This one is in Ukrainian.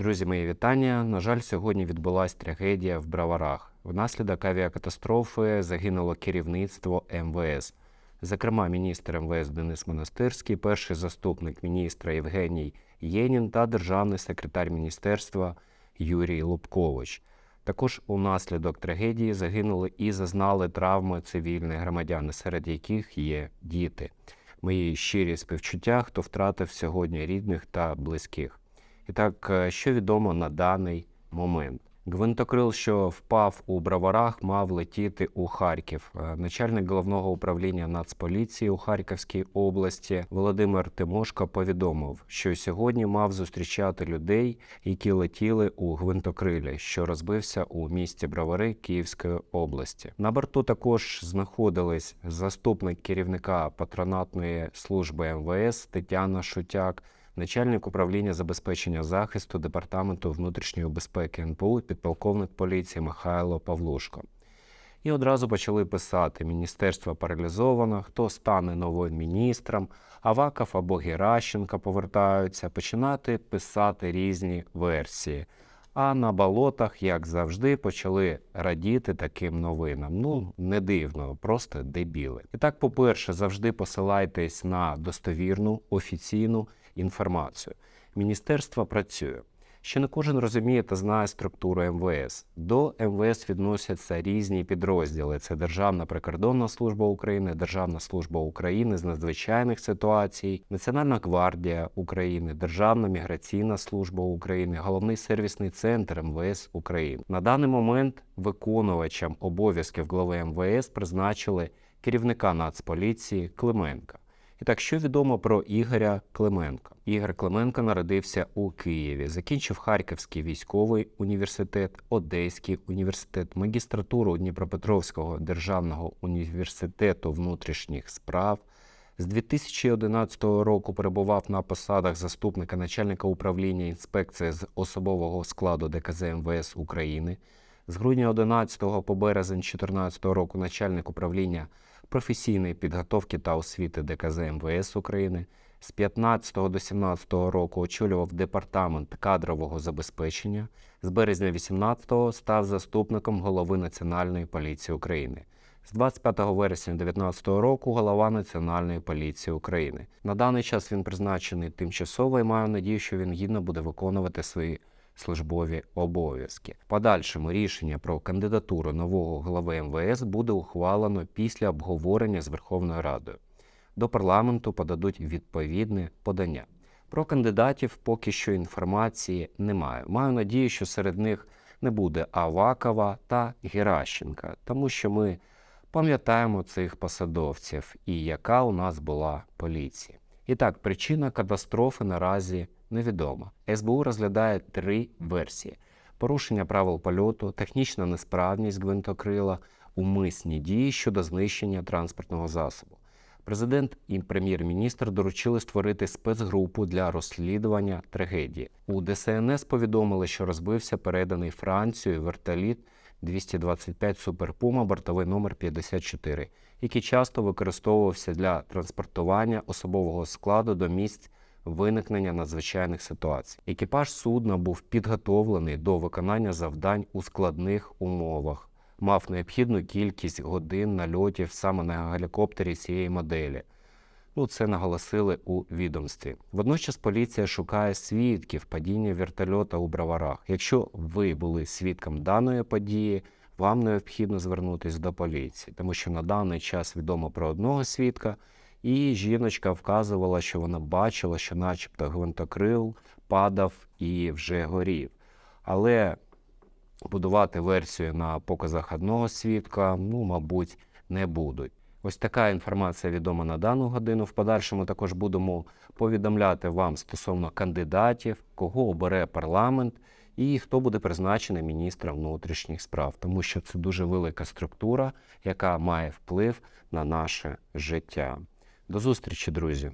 Друзі, мої вітання. На жаль, сьогодні відбулася трагедія в Браварах. Внаслідок авіакатастрофи загинуло керівництво МВС. Зокрема, міністр МВС Денис Монастирський, перший заступник міністра Євгеній Єнін та державний секретар міністерства Юрій Лубкович. Також унаслідок трагедії загинули і зазнали травми цивільні громадяни, серед яких є діти. Мої щирі співчуття, хто втратив сьогодні рідних та близьких. І так, що відомо на даний момент? Гвинтокрил, що впав у браварах, мав летіти у Харків. Е, Начальник головного управління Нацполіції у Харківській області Володимир Тимошко повідомив, що сьогодні мав зустрічати людей, які летіли у гвинтокрилі, що розбився у місті Бравари Київської області. На борту також знаходились заступник керівника патронатної служби МВС Тетяна Шутяк начальник управління забезпечення захисту департаменту внутрішньої безпеки НПУ, підполковник поліції Михайло Павлушко. І одразу почали писати: міністерство паралізовано, хто стане новим міністром, Аваков або Геращенко повертаються, починати писати різні версії. А на болотах, як завжди, почали радіти таким новинам. Ну, не дивно, просто дебіли. І так, по-перше, завжди посилайтесь на достовірну офіційну інформацію. Міністерство працює. Ще не кожен розуміє та знає структуру МВС. До МВС відносяться різні підрозділи: це Державна прикордонна служба України, Державна служба України з надзвичайних ситуацій, Національна гвардія України, Державна міграційна служба України, головний сервісний центр МВС України. На даний момент виконувачем обов'язків глави МВС призначили керівника Нацполіції Клименка. І так, що відомо про Ігоря Клименка? Ігор Клименко народився у Києві, закінчив Харківський військовий університет, Одеський університет, магістратуру Дніпропетровського державного університету внутрішніх справ. З 2011 року перебував на посадах заступника начальника управління інспекції з особового складу ДКЗ МВС України. З грудня 11 по березень 2014 року начальник управління професійної підготовки та освіти ДКЗ МВС України. З 15 до 17 року очолював департамент кадрового забезпечення. З березня 18 став заступником голови Національної поліції України. З 25 вересня 2019 року голова Національної поліції України. На даний час він призначений тимчасово і маю надію, що він гідно буде виконувати свої службові обов'язки. В Подальшому рішення про кандидатуру нового голови МВС буде ухвалено після обговорення з Верховною Радою. До парламенту подадуть відповідне подання. Про кандидатів поки що інформації немає. Маю надію, що серед них не буде Авакова та Геращенка, тому що ми пам'ятаємо цих посадовців і яка у нас була поліція. І так, причина катастрофи наразі невідома. СБУ розглядає три версії: порушення правил польоту, технічна несправність гвинтокрила, умисні дії щодо знищення транспортного засобу. Президент і прем'єр-міністр доручили створити спецгрупу для розслідування трагедії. У ДСНС повідомили, що розбився переданий Францією вертоліт 225 Супер Пума, бортовий номер 54, який часто використовувався для транспортування особового складу до місць виникнення надзвичайних ситуацій. Екіпаж судна був підготовлений до виконання завдань у складних умовах, мав необхідну кількість годин нальотів саме на гелікоптері цієї моделі. Ну, це наголосили у відомстві. Водночас поліція шукає свідків падіння вертольота у браварах. Якщо ви були свідком даної події, вам необхідно звернутися до поліції, тому що на даний час відомо про одного свідка, і жіночка вказувала, що вона бачила, що, начебто, гвинтокрил падав і вже горів. Але будувати версію на показах одного свідка, ну, мабуть, не будуть. Ось така інформація відома на дану годину. В подальшому також будемо повідомляти вам стосовно кандидатів, кого обере парламент і хто буде призначений міністром внутрішніх справ, тому що це дуже велика структура, яка має вплив на наше життя. До зустрічі, друзі!